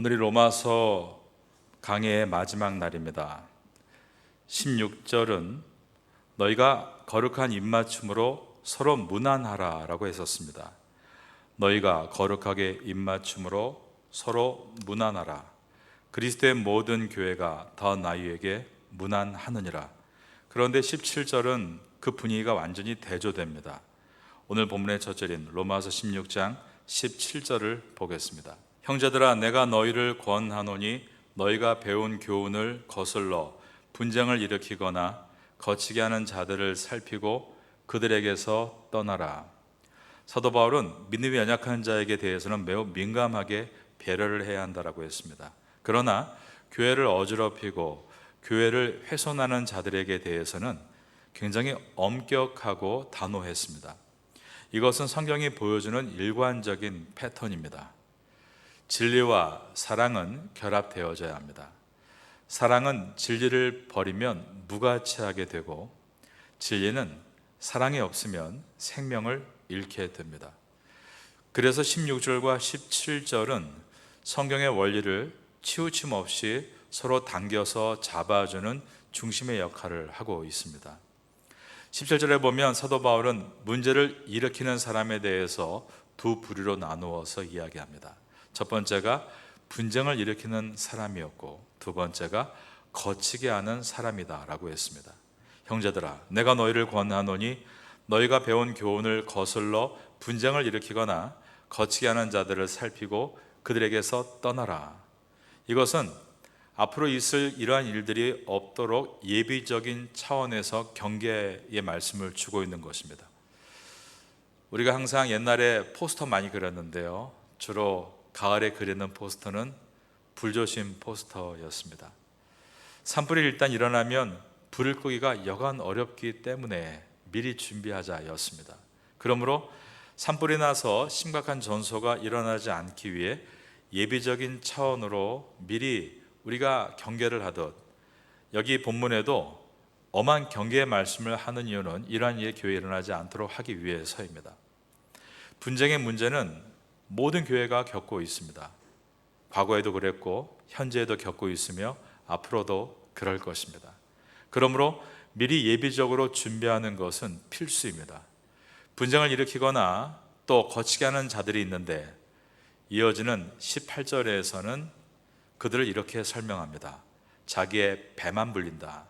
오늘이 로마서 강해의 마지막 날입니다. 16절은 너희가 거룩한 입맞춤으로 서로 무난하라라고 했었습니다. 너희가 거룩하게 입맞춤으로 서로 무난하라. 그리스도의 모든 교회가 더 나이에게 무난하느니라. 그런데 17절은 그 분위기가 완전히 대조됩니다. 오늘 본문의 첫 절인 로마서 16장 17절을 보겠습니다. 형제들아 내가 너희를 권하노니 너희가 배운 교훈을 거슬러 분쟁을 일으키거나 거치게 하는 자들을 살피고 그들에게서 떠나라. 사도 바울은 믿음이 연약한 자에게 대해서는 매우 민감하게 배려를 해야 한다라고 했습니다. 그러나 교회를 어지럽히고 교회를 훼손하는 자들에게 대해서는 굉장히 엄격하고 단호했습니다. 이것은 성경이 보여주는 일관적인 패턴입니다. 진리와 사랑은 결합되어져야 합니다. 사랑은 진리를 버리면 무가치하게 되고 진리는 사랑이 없으면 생명을 잃게 됩니다. 그래서 16절과 17절은 성경의 원리를 치우침 없이 서로 당겨서 잡아주는 중심의 역할을 하고 있습니다. 17절에 보면 사도 바울은 문제를 일으키는 사람에 대해서 두 부류로 나누어서 이야기합니다. 첫 번째가 분쟁을 일으키는 사람이었고 두 번째가 거치게 하는 사람이다라고 했습니다. 형제들아, 내가 너희를 권하노니 너희가 배운 교훈을 거슬러 분쟁을 일으키거나 거치게 하는 자들을 살피고 그들에게서 떠나라. 이것은 앞으로 있을 이러한 일들이 없도록 예비적인 차원에서 경계의 말씀을 주고 있는 것입니다. 우리가 항상 옛날에 포스터 많이 그렸는데요. 주로 가을에 그리는 포스터는 불조심 포스터였습니다. 산불이 일단 일어나면 불을 끄기가 여간 어렵기 때문에 미리 준비하자였습니다. 그러므로 산불이 나서 심각한 전소가 일어나지 않기 위해 예비적인 차원으로 미리 우리가 경계를 하듯 여기 본문에도 엄한 경계의 말씀을 하는 이유는 이러한 일이 교회에 일어나지 않도록 하기 위해서입니다. 분쟁의 문제는 모든 교회가 겪고 있습니다. 과거에도 그랬고 현재에도 겪고 있으며 앞으로도 그럴 것입니다. 그러므로 미리 예비적으로 준비하는 것은 필수입니다. 분쟁을 일으키거나 또 거치게 하는 자들이 있는데 이어지는 18절에서는 그들을 이렇게 설명합니다. 자기의 배만 불린다.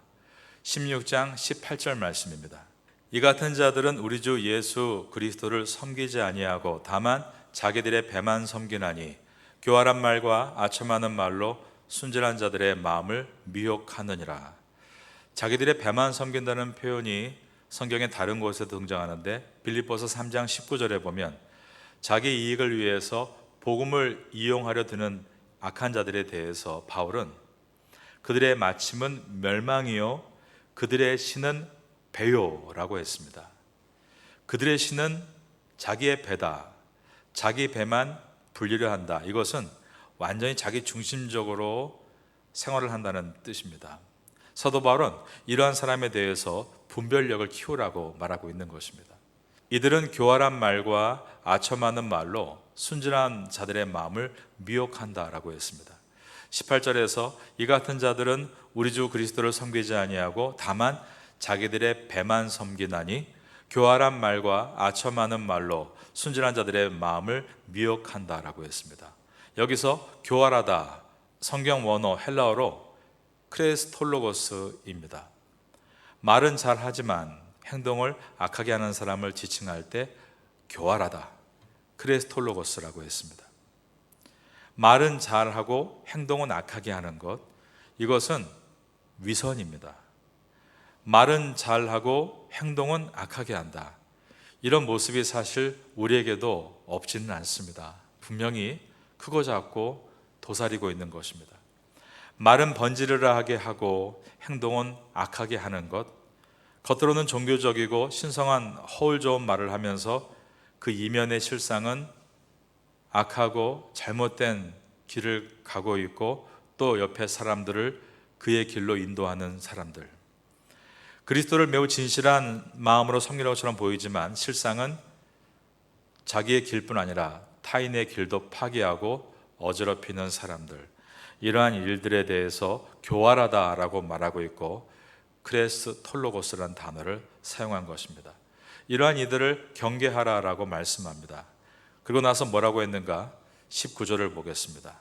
16장 18절 말씀입니다. 이 같은 자들은 우리 주 예수 그리스도를 섬기지 아니하고 다만 자기들의 배만 섬기나니 교활한 말과 아첨하는 말로 순진한 자들의 마음을 미혹하느니라. 자기들의 배만 섬긴다는 표현이 성경의 다른 곳에 등장하는데 빌립보서 3장 19절에 보면 자기 이익을 위해서 복음을 이용하려 드는 악한 자들에 대해서 바울은 그들의 마침은 멸망이요 그들의 신은 배요라고 했습니다. 그들의 신은 자기의 배다. 자기 배만 불리려 한다. 이것은 완전히 자기 중심적으로 생활을 한다는 뜻입니다. 사도 바울은 이러한 사람에 대해서 분별력을 키우라고 말하고 있는 것입니다. 이들은 교활한 말과 아첨하는 말로 순진한 자들의 마음을 미혹한다라고 했습니다. 18절에서 이 같은 자들은 우리 주 그리스도를 섬기지 아니하고 다만 자기들의 배만 섬기나니 교활한 말과 아첨하는 말로 순진한 자들의 마음을 미혹한다라고 했습니다. 여기서 교활하다 성경 원어 헬라어로 크레스톨로고스입니다. 말은 잘 하지만 행동을 악하게 하는 사람을 지칭할 때 교활하다 크레스톨로고스라고 했습니다. 말은 잘하고 행동은 악하게 하는 것 이것은 위선입니다. 말은 잘하고 행동은 악하게 한다. 이런 모습이 사실 우리에게도 없지는 않습니다. 분명히 크고 작고 도사리고 있는 것입니다. 말은 번지르르하게 하고 행동은 악하게 하는 것, 겉으로는 종교적이고 신성한 허울 좋은 말을 하면서 그 이면의 실상은 악하고 잘못된 길을 가고 있고 또 옆에 사람들을 그의 길로 인도하는 사람들. 그리스도를 매우 진실한 마음으로 섬기는 것처럼 보이지만 실상은 자기의 길뿐 아니라 타인의 길도 파괴하고 어지럽히는 사람들 이러한 일들에 대해서 교활하다라고 말하고 있고 크레스톨로고스라는 단어를 사용한 것입니다. 이러한 이들을 경계하라라고 말씀합니다. 그리고 나서 뭐라고 했는가? 19절을 보겠습니다.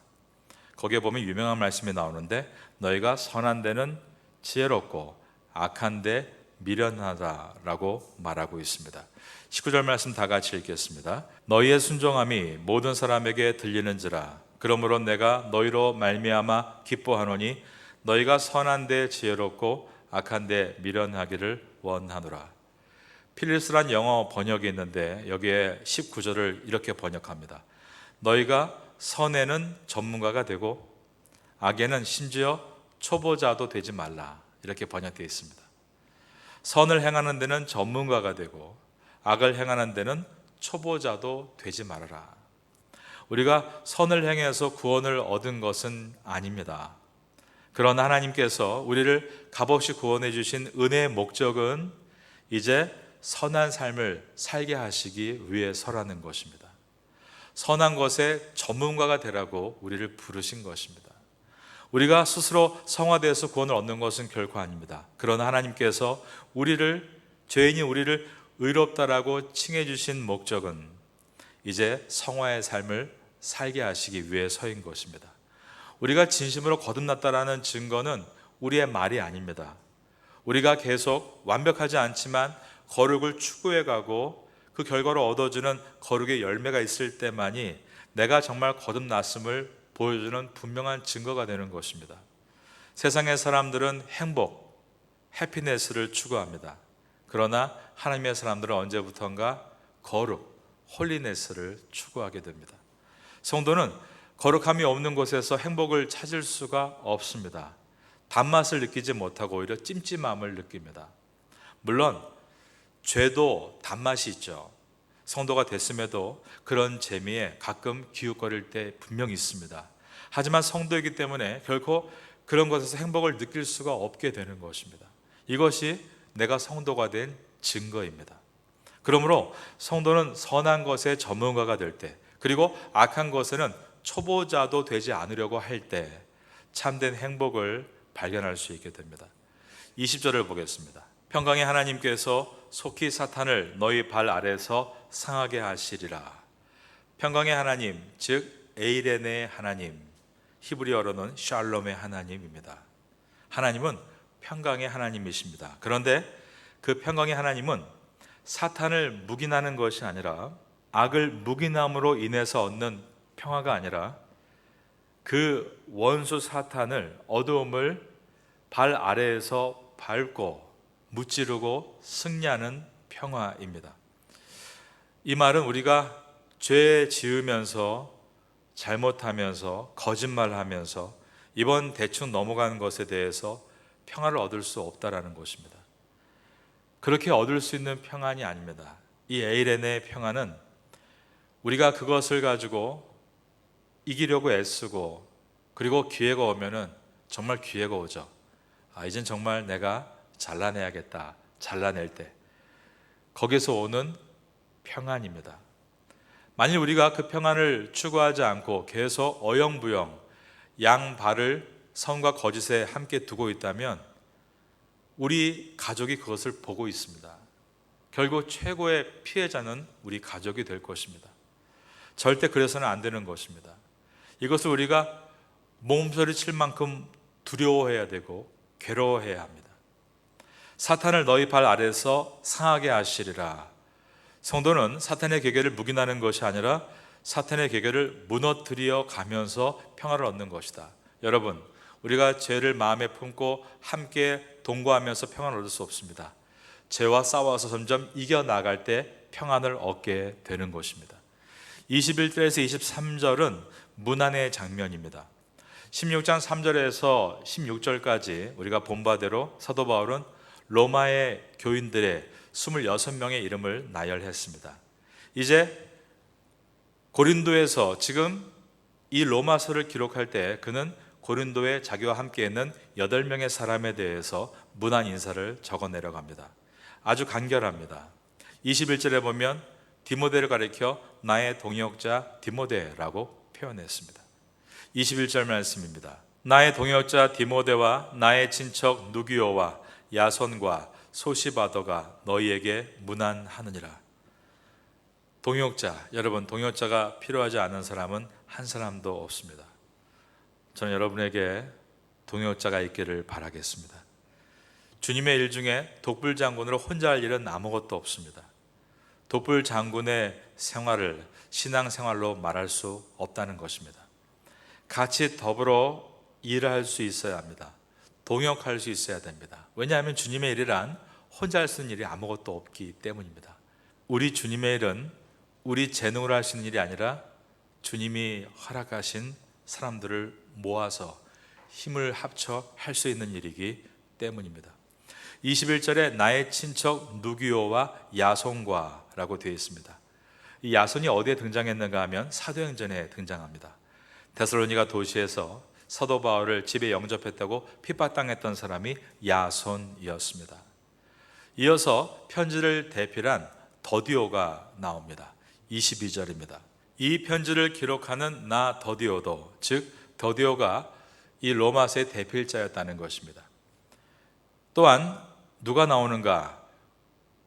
거기에 보면 유명한 말씀이 나오는데 너희가 선한 데는 지혜롭고 악한 데 미련하다라고 말하고 있습니다. 19절 말씀 다 같이 읽겠습니다. 너희의 순종함이 모든 사람에게 들리는지라 그러므로 내가 너희로 말미암아 기뻐하노니 너희가 선한 데 지혜롭고 악한 데 미련하기를 원하노라. 필리스란 영어 번역이 있는데 여기에 19절을 이렇게 번역합니다. 너희가 선에는 전문가가 되고 악에는 심지어 초보자도 되지 말라. 이렇게 번역되어 있습니다. 선을 행하는 데는 전문가가 되고 악을 행하는 데는 초보자도 되지 말아라. 우리가 선을 행해서 구원을 얻은 것은 아닙니다. 그러나 하나님께서 우리를 값없이 구원해 주신 은혜의 목적은 이제 선한 삶을 살게 하시기 위해서라는 것입니다. 선한 것에 전문가가 되라고 우리를 부르신 것입니다. 우리가 스스로 성화되어서 구원을 얻는 것은 결코 아닙니다. 그러나 하나님께서 우리를 죄인이 우리를 의롭다라고 칭해 주신 목적은 이제 성화의 삶을 살게 하시기 위해서인 것입니다. 우리가 진심으로 거듭났다라는 증거는 우리의 말이 아닙니다. 우리가 계속 완벽하지 않지만 거룩을 추구해 가고 그 결과로 얻어주는 거룩의 열매가 있을 때만이 내가 정말 거듭났음을 보여주는 분명한 증거가 되는 것입니다. 세상의 사람들은 행복, 해피네스를 추구합니다. 그러나 하나님의 사람들은 언제부턴가 거룩, 홀리네스를 추구하게 됩니다. 성도는 거룩함이 없는 곳에서 행복을 찾을 수가 없습니다. 단맛을 느끼지 못하고 오히려 찜찜함을 느낍니다. 물론 죄도 단맛이 있죠. 성도가 됐음에도 그런 재미에 가끔 기웃거릴 때 분명히 있습니다. 하지만 성도이기 때문에 결코 그런 것에서 행복을 느낄 수가 없게 되는 것입니다. 이것이 내가 성도가 된 증거입니다. 그러므로 성도는 선한 것에 전문가가 될 때, 그리고 악한 것에는 초보자도 되지 않으려고 할 때 참된 행복을 발견할 수 있게 됩니다. 20절을 보겠습니다. 평강의 하나님께서 속히 사탄을 너희 발 아래서 상하게 하시리라. 평강의 하나님, 즉 에이레네의 하나님, 히브리어로는 샬롬의 하나님입니다. 하나님은 평강의 하나님이십니다. 그런데 그 평강의 하나님은 사탄을 묵인하는 것이 아니라 악을 묵인함으로 인해서 얻는 평화가 아니라 그 원수 사탄을 어두움을 발 아래에서 밟고 무찌르고 승리하는 평화입니다. 이 말은 우리가 죄 지으면서 잘못하면서 거짓말하면서 이번 대충 넘어가는 것에 대해서 평화를 얻을 수 없다라는 것입니다. 그렇게 얻을 수 있는 평안이 아닙니다. 이 에이렌의 평안은 우리가 그것을 가지고 이기려고 애쓰고 그리고 기회가 오면은 정말 기회가 오죠. 아, 이젠 정말 내가 잘라내야겠다. 잘라낼 때. 거기서 오는 평안입니다. 만일 우리가 그 평안을 추구하지 않고 계속 어영부영 양 발을 선과 거짓에 함께 두고 있다면 우리 가족이 그것을 보고 있습니다. 결국 최고의 피해자는 우리 가족이 될 것입니다. 절대 그래서는 안 되는 것입니다. 이것을 우리가 몸소리 칠 만큼 두려워해야 되고 괴로워해야 합니다. 사탄을 너희 발 아래서 상하게 하시리라. 성도는 사탄의 계계를 묵인하는 것이 아니라 사탄의 계계를 무너뜨려 가면서 평화를 얻는 것이다. 여러분, 우리가 죄를 마음에 품고 함께 동거하면서 평안을 얻을 수 없습니다. 죄와 싸워서 점점 이겨 나갈 때 평안을 얻게 되는 것입니다. 21절에서 23절은 문안의 장면입니다. 16장 3절에서 16절까지 우리가 본 바대로 사도 바울은 로마의 교인들의 26명의 이름을 나열했습니다. 이제 고린도에서 지금 이 로마서를 기록할 때 그는 고린도에 자기와 함께 있는 8명의 사람에 대해서 문안 인사를 적어 내려갑니다. 아주 간결합니다. 21절에 보면 디모데를 가리켜 나의 동역자 디모데라고 표현했습니다. 21절 말씀입니다. 나의 동역자 디모데와 나의 친척 누기오와 야손과 소시바더가 너희에게 문안하느니라. 동역자, 여러분 동역자가 필요하지 않은 사람은 한 사람도 없습니다. 저는 여러분에게 동역자가 있기를 바라겠습니다. 주님의 일 중에 독불 장군으로 혼자 할 일은 아무것도 없습니다. 독불 장군의 생활을 신앙 생활로 말할 수 없다는 것입니다. 같이 더불어 일할 수 있어야 합니다. 동역할 수 있어야 됩니다. 왜냐하면 주님의 일이란 혼자 할 수 있는 일이 아무것도 없기 때문입니다. 우리 주님의 일은 우리 재능으로 하시는 일이 아니라 주님이 허락하신 사람들을 모아서 힘을 합쳐 할 수 있는 일이기 때문입니다. 21절에 나의 친척 누기오와 야손과라고 되어 있습니다. 이 야손이 어디에 등장했는가 하면 사도행전에 등장합니다. 데살로니가 도시에서 사도 바울을 집에 영접했다고 핍박당했던 사람이 야손이었습니다. 이어서 편지를 대필한 더디오가 나옵니다. 22절입니다. 이 편지를 기록하는 나 더디오도 즉 더디오가 이 로마서의 대필자였다는 것입니다. 또한 누가 나오는가?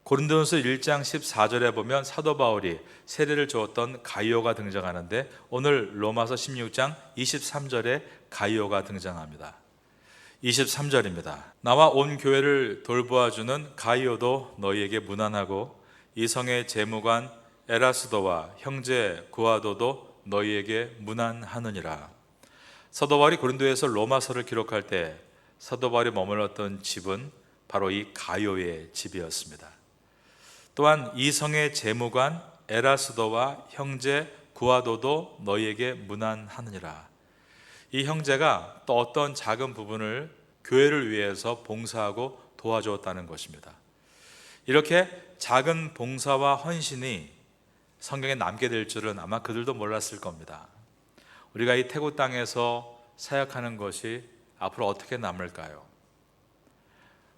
고린도전서 1장 14절에 보면 사도 바울이 세례를 주었던 가이오가 등장하는데 오늘 로마서 16장 23절에 가이오가 등장합니다. 23절입니다. 나와 온 교회를 돌보아 주는 가이오도 너희에게 무난하고 이 성의 재무관 에라스도와 형제 구아도도 너희에게 무난하느니라. 사도 바울이 고린도에서 로마서를 기록할 때 사도 바울이 머물렀던 집은 바로 이 가요의 집이었습니다. 또한 이 성의 재무관 에라스도와 형제 구아도도 너희에게 무난하느니라. 이 형제가 또 어떤 작은 부분을 교회를 위해서 봉사하고 도와주었다는 것입니다. 이렇게 작은 봉사와 헌신이 성경에 남게 될 줄은 아마 그들도 몰랐을 겁니다. 우리가 이 태국 땅에서 사역하는 것이 앞으로 어떻게 남을까요?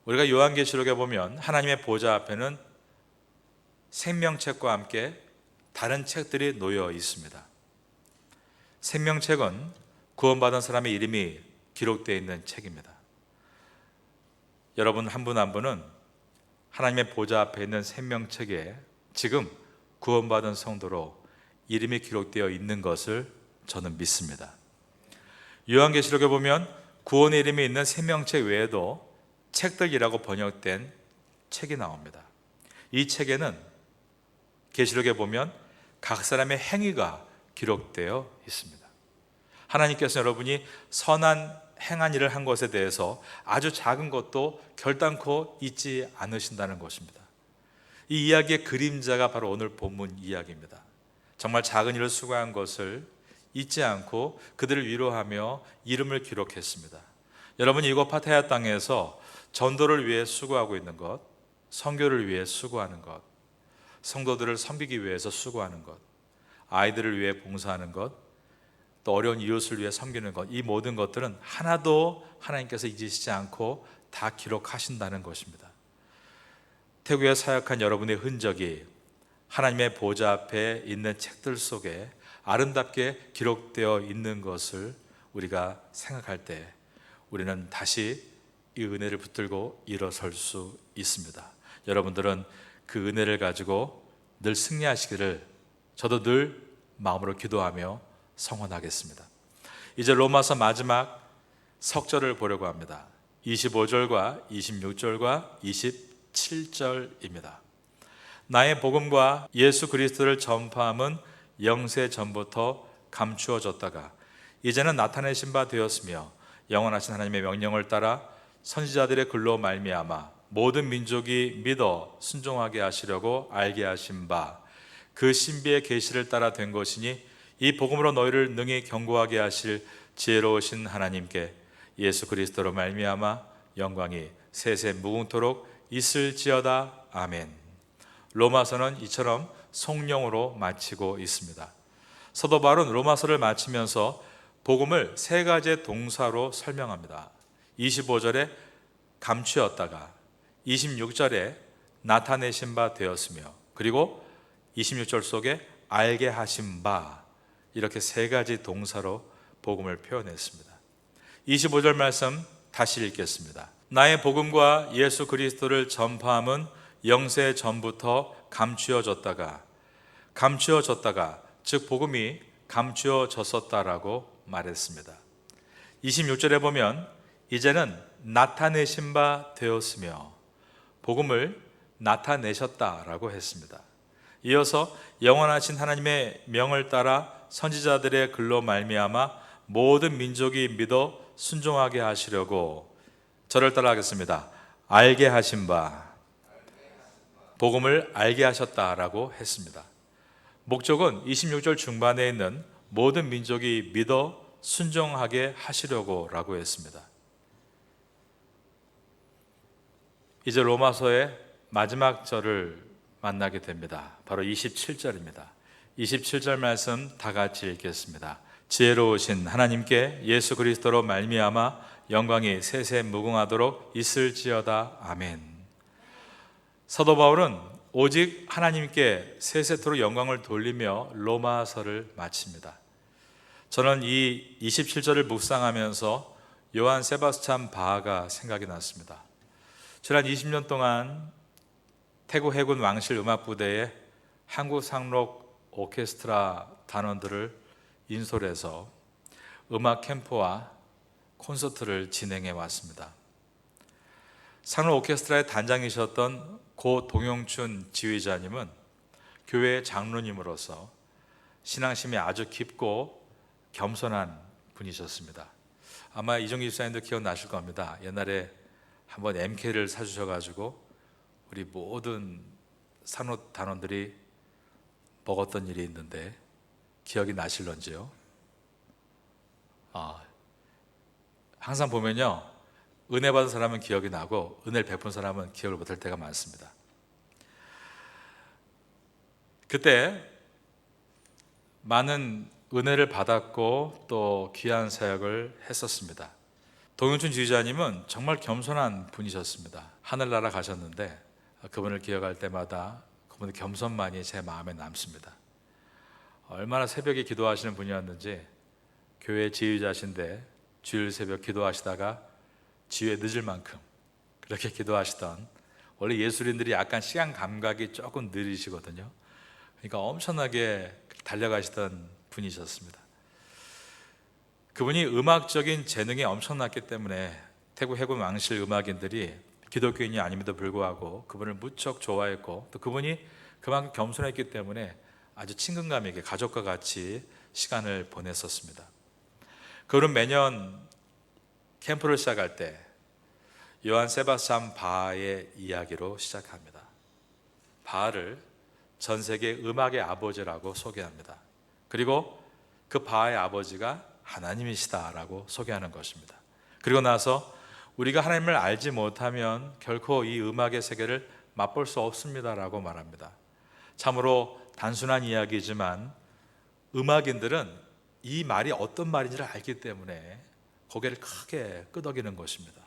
우리가 요한계시록에 보면 하나님의 보좌 앞에는 생명책과 함께 다른 책들이 놓여 있습니다. 생명책은 구원받은 사람의 이름이 기록되어 있는 책입니다. 여러분 한 분 한 분은 하나님의 보좌 앞에 있는 생명책에 지금 구원받은 성도로 이름이 기록되어 있는 것을 저는 믿습니다. 요한계시록에 보면 구원의 이름이 있는 생명책 외에도 책들이라고 번역된 책이 나옵니다. 이 책에는 계시록에 보면 각 사람의 행위가 기록되어 있습니다. 하나님께서 여러분이 선한 행한 일을 한 것에 대해서 아주 작은 것도 결단코 잊지 않으신다는 것입니다. 이 이야기의 그림자가 바로 오늘 본문 이야기입니다. 정말 작은 일을 수고한 것을 잊지 않고 그들을 위로하며 이름을 기록했습니다. 여러분 이곳 파타야 땅에서 전도를 위해 수고하고 있는 것, 선교를 위해 수고하는 것, 성도들을 섬기기 위해서 수고하는 것, 아이들을 위해 봉사하는 것, 또 어려운 이웃을 위해 섬기는 것, 이 모든 것들은 하나도 하나님께서 잊으시지 않고 다 기록하신다는 것입니다. 태국에 사역한 여러분의 흔적이 하나님의 보좌 앞에 있는 책들 속에 아름답게 기록되어 있는 것을 우리가 생각할 때 우리는 다시 이 은혜를 붙들고 일어설 수 있습니다. 여러분들은 그 은혜를 가지고 늘 승리하시기를 저도 늘 마음으로 기도하며 성원하겠습니다. 이제 로마서 마지막 석절을 보려고 합니다. 25절과 26절과 27절입니다. 나의 복음과 예수 그리스도를 전파함은 영세 전부터 감추어졌다가 이제는 나타내신 바 되었으며 영원하신 하나님의 명령을 따라 선지자들의 글로 말미암아 모든 민족이 믿어 순종하게 하시려고 알게 하신 바 그 신비의 계시를 따라 된 것이니 이 복음으로 너희를 능히 경고하게 하실 지혜로우신 하나님께 예수 그리스도로 말미암아 영광이 세세 무궁토록 있을지어다 아멘. 로마서는 이처럼 성령으로 마치고 있습니다. 사도 바울은 로마서를 마치면서 복음을 세 가지의 동사로 설명합니다. 25절에 감추었다가 26절에 나타내신 바 되었으며 그리고 26절 속에 알게 하신 바 이렇게 세 가지 동사로 복음을 표현했습니다. 25절 말씀 다시 읽겠습니다. 나의 복음과 예수 그리스도를 전파함은 영세 전부터 감추어졌다가 감추어졌다가 즉 복음이 감추어졌었다라고 말했습니다. 26절에 보면 이제는 나타내신 바 되었으며 복음을 나타내셨다라고 했습니다. 이어서 영원하신 하나님의 명을 따라 선지자들의 글로 말미암아 모든 민족이 믿어 순종하게 하시려고 저를 따라하겠습니다. 알게 하신 바 복음을 알게 하셨다라고 했습니다. 목적은 26절 중반에 있는 모든 민족이 믿어 순종하게 하시려고라고 했습니다. 이제 로마서의 마지막 절을 만나게 됩니다. 바로 27절입니다. 27절 말씀 다 같이 읽겠습니다. 지혜로우신 하나님께 예수 그리스도로 말미암아 영광이 세세 무궁하도록 있을지어다 아멘. 사도 바울은 오직 하나님께 세세토록 영광을 돌리며 로마서를 마칩니다. 저는 이 27절을 묵상하면서 요한 세바스찬 바하가 생각이 났습니다. 지난 20년 동안 태국 해군 왕실 음악부대에 한국 상록 오케스트라 단원들을 인솔해서 음악 캠프와 콘서트를 진행해 왔습니다. 상록 오케스트라의 단장이셨던 고 동용춘 지휘자님은 교회 장로님으로서 신앙심이 아주 깊고 겸손한 분이셨습니다. 아마 이종기 집사님도 기억나실 겁니다. 옛날에 한번 MK를 사주셔가지고 우리 모든 산업 단원들이 먹었던 일이 있는데 기억이 나실런지요? 아, 항상 보면요 은혜 받은 사람은 기억이 나고 은혜를 베푼 사람은 기억을 못할 때가 많습니다. 그때 많은 은혜를 받았고 또 귀한 사역을 했었습니다. 동영춘 지휘자님은 정말 겸손한 분이셨습니다. 하늘나라 가셨는데 그분을 기억할 때마다 그분의 겸손만이 제 마음에 남습니다. 얼마나 새벽에 기도하시는 분이었는지 교회 지휘자신데 주일 새벽 기도하시다가 지휘에 늦을 만큼 그렇게 기도하시던 원래 예술인들이 약간 시간 감각이 조금 느리시거든요. 그러니까 엄청나게 달려가시던 분이셨습니다. 그분이 음악적인 재능이 엄청났기 때문에 태국 해군 왕실 음악인들이 기독교인이 아님에도 불구하고 그분을 무척 좋아했고 또 그분이 그만큼 겸손했기 때문에 아주 친근감 있게 가족과 같이 시간을 보냈었습니다. 그분은 매년 캠프를 시작할 때 요한 세바스찬 바의 이야기로 시작합니다. 바를 전 세계 음악의 아버지라고 소개합니다. 그리고 그 바의 아버지가 하나님이시다라고 소개하는 것입니다. 그리고 나서 우리가 하나님을 알지 못하면 결코 이 음악의 세계를 맛볼 수 없습니다라고 말합니다. 참으로 단순한 이야기지만 음악인들은 이 말이 어떤 말인지를 알기 때문에 고개를 크게 끄덕이는 것입니다.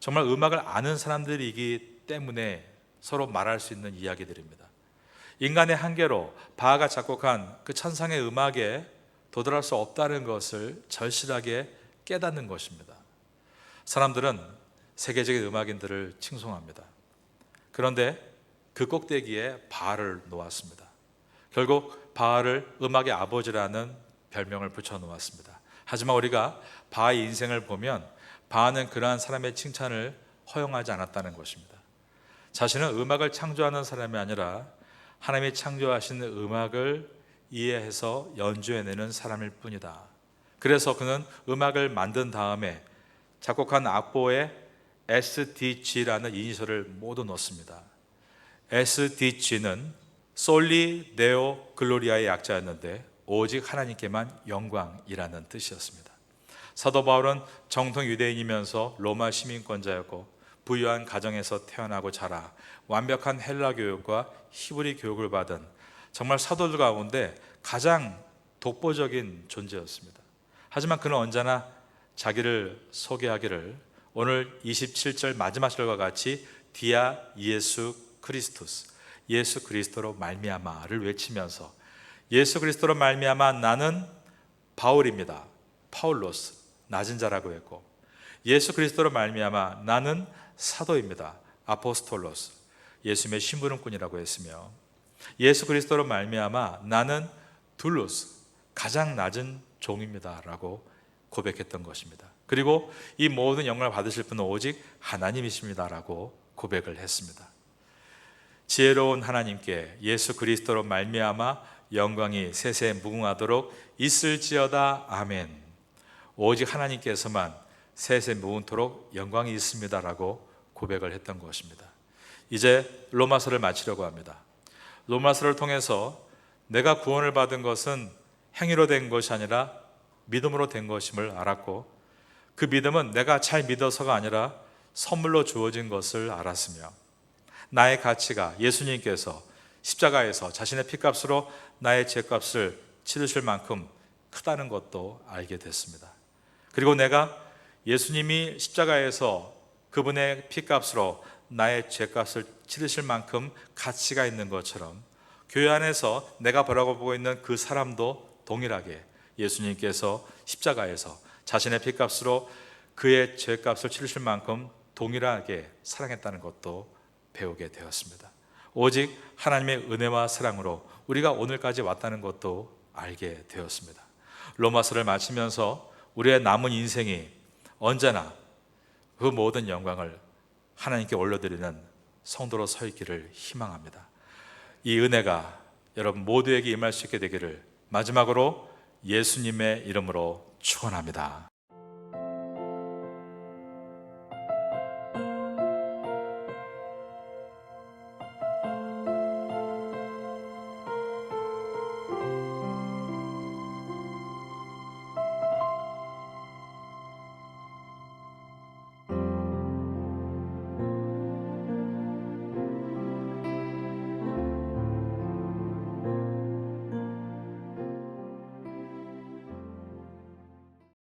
정말 음악을 아는 사람들이기 때문에 서로 말할 수 있는 이야기들입니다. 인간의 한계로 바하가 작곡한 그 천상의 음악에 도달할 수 없다는 것을 절실하게 깨닫는 것입니다. 사람들은 세계적인 음악인들을 칭송합니다. 그런데 그 꼭대기에 바알을 놓았습니다. 결국 바알을 음악의 아버지라는 별명을 붙여 놓았습니다. 하지만 우리가 바의 인생을 보면 바알은 그러한 사람의 칭찬을 허용하지 않았다는 것입니다. 자신은 음악을 창조하는 사람이 아니라 하나님이 창조하신 음악을 이해해서 연주해내는 사람일 뿐이다. 그래서 그는 음악을 만든 다음에 작곡한 악보에 SDG라는 이니셜을 모두 넣습니다. SDG는 솔리 네오 글로리아의 약자였는데 오직 하나님께만 영광이라는 뜻이었습니다. 사도 바울은 정통 유대인이면서 로마 시민권자였고 부유한 가정에서 태어나고 자라 완벽한 헬라 교육과 히브리 교육을 받은 정말 사도들 가운데 가장 독보적인 존재였습니다. 하지만 그는 언제나 자기를 소개하기를 오늘 27절 마지막 절과 같이 디아 예수 크리스토스 예수 그리스도로 말미암아를 외치면서 예수 그리스도로 말미암아 나는 바울입니다. 파울로스 낮은 자라고 했고 예수 그리스도로 말미암아 나는 사도입니다. 아포스톨로스 예수님의 심부름꾼이라고 했으며 예수 그리스도로 말미암아 나는 둘로스 가장 낮은 종입니다라고 고백했던 것입니다. 그리고 이 모든 영광을 받으실 분은 오직 하나님이십니다라고 고백을 했습니다. 지혜로운 하나님께 예수 그리스도로 말미암아 영광이 세세 무궁하도록 있을지어다 아멘. 오직 하나님께서만 세세 무궁토록 영광이 있습니다라고 고백을 했던 것입니다. 이제 로마서를 마치려고 합니다. 로마서를 통해서 내가 구원을 받은 것은 행위로 된 것이 아니라 믿음으로 된 것임을 알았고 그 믿음은 내가 잘 믿어서가 아니라 선물로 주어진 것을 알았으며 나의 가치가 예수님께서 십자가에서 자신의 피값으로 나의 죄값을 치르실 만큼 크다는 것도 알게 됐습니다. 그리고 내가 예수님이 십자가에서 그분의 피값으로 나의 죄값을 치르실 만큼 가치가 있는 것처럼 교회 안에서 내가 보라고 보고 있는 그 사람도 동일하게 예수님께서 십자가에서 자신의 피값으로 그의 죄값을 치르실 만큼 동일하게 사랑했다는 것도 배우게 되었습니다. 오직 하나님의 은혜와 사랑으로 우리가 오늘까지 왔다는 것도 알게 되었습니다. 로마서를 마치면서 우리의 남은 인생이 언제나 그 모든 영광을 하나님께 올려드리는 성도로 서 있기를 희망합니다. 이 은혜가 여러분 모두에게 임할 수 있게 되기를 마지막으로 예수님의 이름으로 축원합니다.